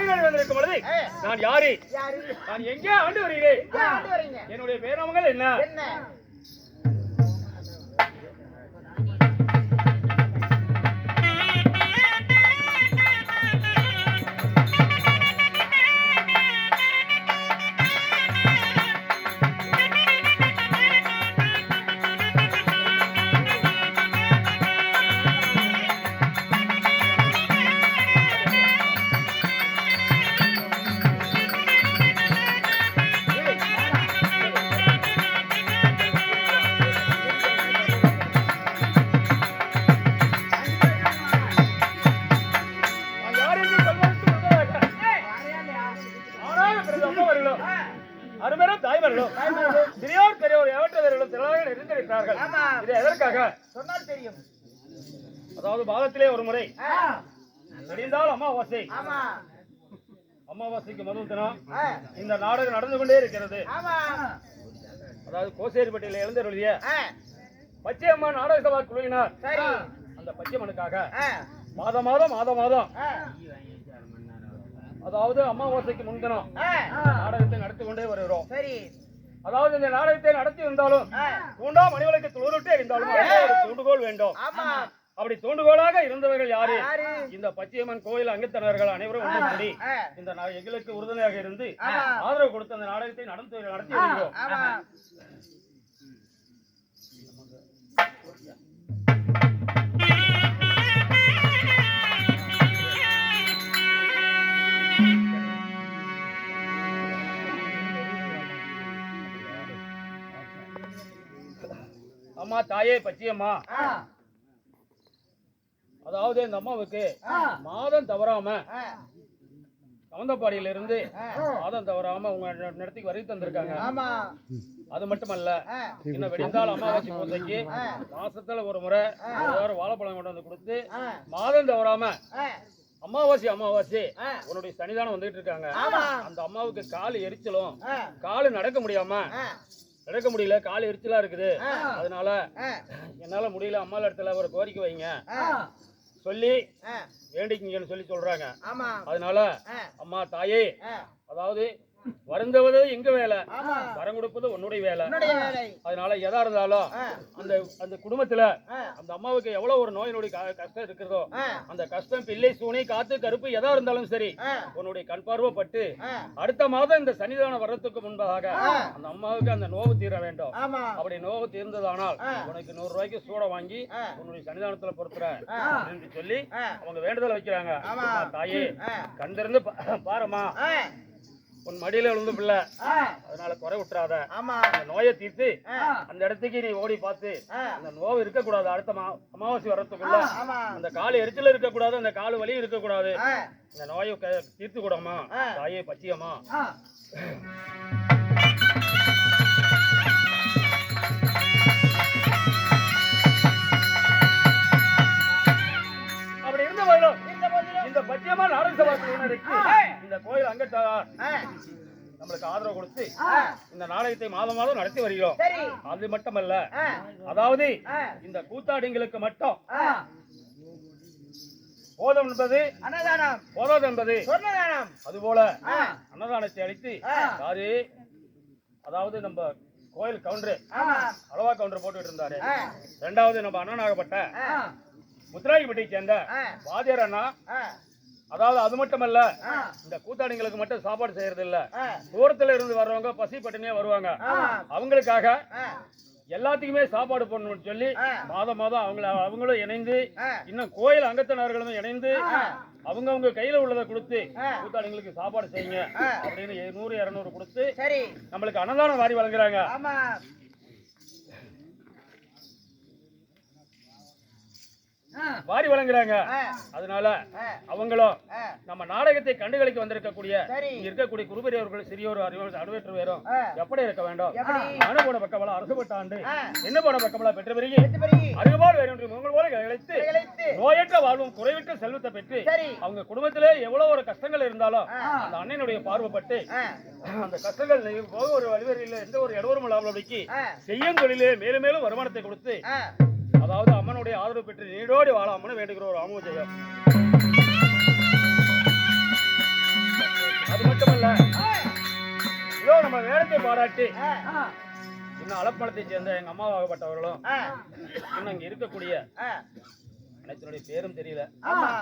கோயில்கள் வந்திருக்கும் பொழுது. நான் யாரு? நான் எங்கே ஆண்டு வருகிறேன்? என்னுடைய பேரமகள் என்ன? எவற்றவர்களும் திரளாக இருந்திருக்கிறார்கள் ஆமா. இது எதற்காக? சொன்னால் தெரியும். அதாவது மாதத்திலே ஒரு முறை. தெரிந்தால் அமாவாசை. அமாவாசைக்கு முதல் தினம் இந்த நாடகம் நடந்து கொண்டே இருக்கிறது. அதாவது கோசேரிப்பட்டியில எழுந்தருளிய பச்சையம்மா நாடக சபா குழுவினார். அந்த பச்சையம்மனுக்காக ஆ, மாதம் மாதம் மாதம் அதாவது அமாவாசைக்கு முன்தினம் நாடகத்தை அதாவது இந்த நாடகத்தை நடத்தி வந்தாலும் ஆ, தூண்டா மணிவளுக்கு துளிருட்டே இருந்தாலும் தூண்டுகோல் வேண்டும். அப்படி தூண்டுகோலாக இருந்தவர்கள் யாரு? இந்த பச்சையம்மன் கோயில் அங்கத்தினர்கள் அனைவரும் ஒன்று கூடி இந்த எங்களுக்கு உறுதுணையாக இருந்து. ஆதரவு கொடுத்து அந்த நாடகத்தை நடத்தி நடத்தி வருகிறோம். அம்மா தாயே பச்சையம்மா. அதாவது இந்த அம்மாவுக்கு மாதம் தவறாம கவுந்தப்பாடியில இருந்து. மாதம் தவறாம உங்க இடத்துக்கு வரி தந்திருக்காங்க. அது மட்டுமல்ல இன்னும் வெடிந்தால் அமாவாசை பூஜைக்கு. மாசத்துல ஒரு முறை ஒரு வாழைப்பழம் கொண்டு வந்து கொடுத்து மாதம் தவறாம அமாவாசை அமாவாசை. உன்னுடைய சன்னிதானம் வந்துட்டு இருக்காங்க. அந்த அம்மாவுக்கு கால் எரிச்சலும் காலு நடக்க முடியாம நடக்க முடியல கால் எரிச்சலா இருக்குது. அதனால என்னால முடியல அம்மா இடத்துல ஒரு கோரிக்கை வைங்க. சொல்லி வேண்டிக்கிங்கன்னு சொல்லி சொல்றாங்க. அதனால அம்மா தாயே அதாவது வருந்துவது எங்க வேலை? வரம் கொடுப்பது உன்னுடைய வேலை. அதனால எதா இருந்தாலும் அந்த அந்த குடும்பத்துல அந்த அம்மாவுக்கு எவ்வளவு ஒரு நோய் நொடி க- கஷ்டம் இருக்கிறதோ அந்த கஷ்டம் பிள்ளை சூனை காத்து கருப்பு எதா இருந்தாலும் சரி உன்னுடைய கண் பார்வைப்பட்டு அடுத்த மாதம் இந்த சன்னிதானம் வர்றதுக்கு முன்பாக ஆ. அந்த அம்மாவுக்கு அந்த நோவு தீர வேண்டும். அப்படி நோவு தீர்ந்ததானால். உனக்கு நூறு ரூபாய்க்கு சூட வாங்கி. உன்னுடைய சன்னிதானத்துல பொறுத்துற ஆ. அப்படின்னு சொல்லி அவங்க வேண்டுதல் வைக்கிறாங்க. தாயே. கண்டிருந்து பாருமா உன் மடியில விழுந்து பிள்ளை. அதனால குறை விட்டுறாத. ஆமா. அந்த நோயை தீர்த்து அந்த இடத்துக்கு நீ ஓடி பார்த்து அந்த நோவு இருக்கக்கூடாது. அடுத்த மா- அமாவாசை வர்றதுக்குள்ள அந்த கால் எரிச்சல் இருக்கக்கூடாது. அந்த கால் வலி இருக்கக்கூடாது. இந்த நோயை தீர்த்து கூடமா. தாயே பச்சியம்மா இந்த பச்சியம்மா நாடக இந்த கோயில் அங்கத்தார். ஆ, நம்மளுக்கு ஆதரவு கொடுத்து இந்த நாடகத்தை மாதம் மாதம் நடத்தி வருகிறோம். அது மட்டுமல்ல. அதாவது இந்த கூத்தாடிங்களுக்கு மட்டும் போதம் என்பது அன்னதானம். போதாது என்பது அதுபோல அன்னதானத்தை அளித்து ஆ. யாரு? அதாவது நம்ம கோயில் கவுண்டரு அளவா கவுண்டர் போட்டுட்டு இருந்தாரு. ரெண்டாவது நம்ம அண்ணனாகப்பட்ட ஆ, முத்துராஜிப்பட்டியை சேர்ந்த ஆ, வாத்தியார் அண்ணா. அதாவது அது மட்டுமல்ல ஆ, இந்த கூத்தாடிங்களுக்கு மட்டும் சாப்பாடு செய்யறது இல்ல தூரத்துல இருந்து வர்றவங்க பசி பட்டினியே வருவாங்க. அவங்களுக்காக எல்லாத்துக்குமே சாப்பாடு போடணும்னு சொல்லி. மாதம் மாதம் அவங்கள அவங்களும் இணைந்து இன்னும் கோயில் அங்கத்தினர்களும் இணைந்து ஆ. அவங்கவங்க கையில உள்ளதை கொடுத்து ஆ. கூத்தாடிங்களுக்கு சாப்பாடு செய்யுங்க. அப்படின்னு நூறு இருநூறு கொடுத்து நம்மளுக்கு அன்னதானம் வாரி வழங்குறாங்க ஆமா ஆ, வாரி வழங்குறாங்க. அதனால அவங்களும் நம்ம நாடகத்தை கண்டுகளிக்க வந்திருக்கக்கூடிய இருக்கக்கூடிய குருபெரியவர்கள் சிறியோர் அறிவோர் அடுவேற்று வேறும். எப்படி இருக்க வேண்டும்? அனுபவ பக்கமலா அரசுபட்ட ஆண்டு. என்ன போன பக்கமலா பெற்ற பிறகு அருகுபால் வேறு உங்கள் போல இழைத்து நோயற்ற வாழ்வும் குறைவிட்ட செல்வத்தை பெற்று அவங்க குடும்பத்திலே எவ்வளவு ஒரு கஷ்டங்கள் இருந்தாலும். அந்த அண்ணனுடைய பார்வைப்பட்டு அந்த கஷ்டங்கள் போக ஒரு வழிவரையில் எந்த ஒரு இடவரும் இல்லாமலுக்கு ஆ, செய்யும் தொழிலே மேலும் மேலும் வருமானத்தை கொடுத்து அதாவது அம்மனுடைய ஆதரவு பெற்று நீடோடி வாழ அம்மனு வேண்டுகிற ஒரு ஆமோஜயம் அது மட்டுமல்ல இதோ நம்ம வேடத்தை பாராட்டி இன்னும் அலப்பணத்தை சேர்ந்த எங்க அம்மாவாகப்பட்டவர்களும் இன்னும் இங்க இருக்கக்கூடிய ஆ, அனைத்தினுடைய பேரும் தெரியல.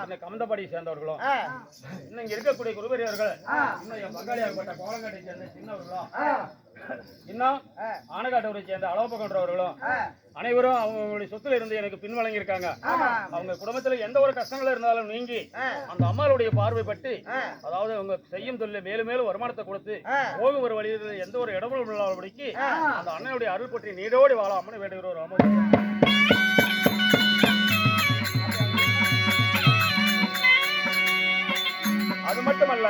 இன்னும் கமந்தபாடியை சேர்ந்தவர்களும் இன்னும் இங்க இருக்கக்கூடிய குருபெரியவர்கள். இன்னும் என் பங்காளியாகப்பட்ட கோலங்காட்டை சேர்ந்த சின்னவர்களும் இன்னும் ஆனகாட்டூரை சேர்ந்த அளவப்பகன்றவர்களும் ஆ, அனைவரும் அவங்களுடைய சொத்துல இருந்து எனக்கு பின்வழங்கி இருக்காங்க ஆமா. அவங்க குடும்பத்துல எந்த ஒரு கஷ்டங்கள் இருந்தாலும் நீங்கி. அந்த அம்மாளுடைய பார்வை பட்டு ஆ. அதாவது அவங்க செய்யும் தொழில மேலும் மேலும் வருமானத்தை கொடுத்து. போகும் ஒரு வழியில் எந்த ஒரு இடமும் இல்லாதபடிக்கு. அந்த அண்ணனுடைய அருள் பற்றி நீடோடி வாழ அம்மனை வேண்டுகிற ஒரு அம்மா அது மட்டுமல்ல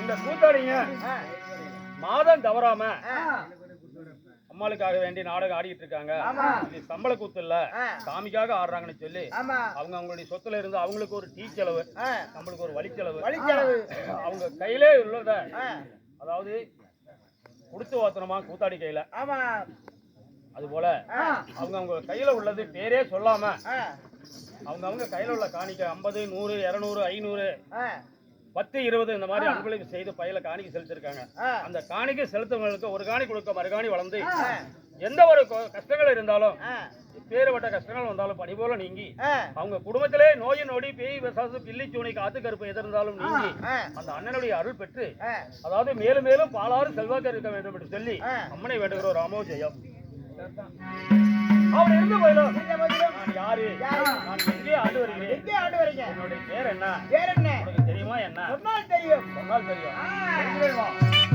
இந்த கூத்தாடிங்க மாதம் தவறாம அம்மாளுக்காக வேண்டி நாடகம் ஆடிட்டு இருக்காங்க. இது சம்பள கூத்து இல்ல. சாமிக்காக ஆடுறாங்கன்னு சொல்லி அவங்க அவங்களுடைய சொத்துல இருந்து அவங்களுக்கு ஒரு டீ செலவு நம்மளுக்கு ஒரு வழி செலவு வழிச்செலவு அவங்க கையிலே உள்ளத அதாவது கொடுத்து வாத்தனமா கூத்தாடி கையில. ஆமா. அது போல அவங்க அவங்க கையில உள்ளது பேரே சொல்லாம அவங்க அவங்க கையில உள்ள காணிக்கை ஐம்பது நூறு இருநூறு ஐநூறு பத்து இருபது இந்த மாதிரி அன்பளிப்பு செய்து பையில காணிக்கை செலுத்திருக்காங்க. அந்த காணிக்கை செலுத்தவங்களுக்கு ஒரு காணி கொடுக்க மறுகாணி வளர்ந்து எந்த ஒரு கஷ்டங்கள் இருந்தாலும் பேறுபட்ட கஷ்டங்கள் வந்தாலும் படி போல நீங்கி அவங்க குடும்பத்திலே நோய் நொடி பேய் விசாசு பில்லி சூனி காத்து கருப்பு எது இருந்தாலும் நீங்கி அந்த அண்ணனுடைய அருள் பெற்று அதாவது மேலும் மேலும் பாலாறு செல்வாக்கு இருக்க வேண்டும் என்று சொல்லி. அம்மனை வேண்டுகிறோம். ராமோ ஜெயம். அவர் இருந்த போயிடும் நான் யாரு? நான் எங்கே ஆண்டு வருகிறேன்? என்னுடைய பேர் என்ன? வேற என்ன? என்ன? சொன்னால் தெரியும் சொன்னால் தெரியும்.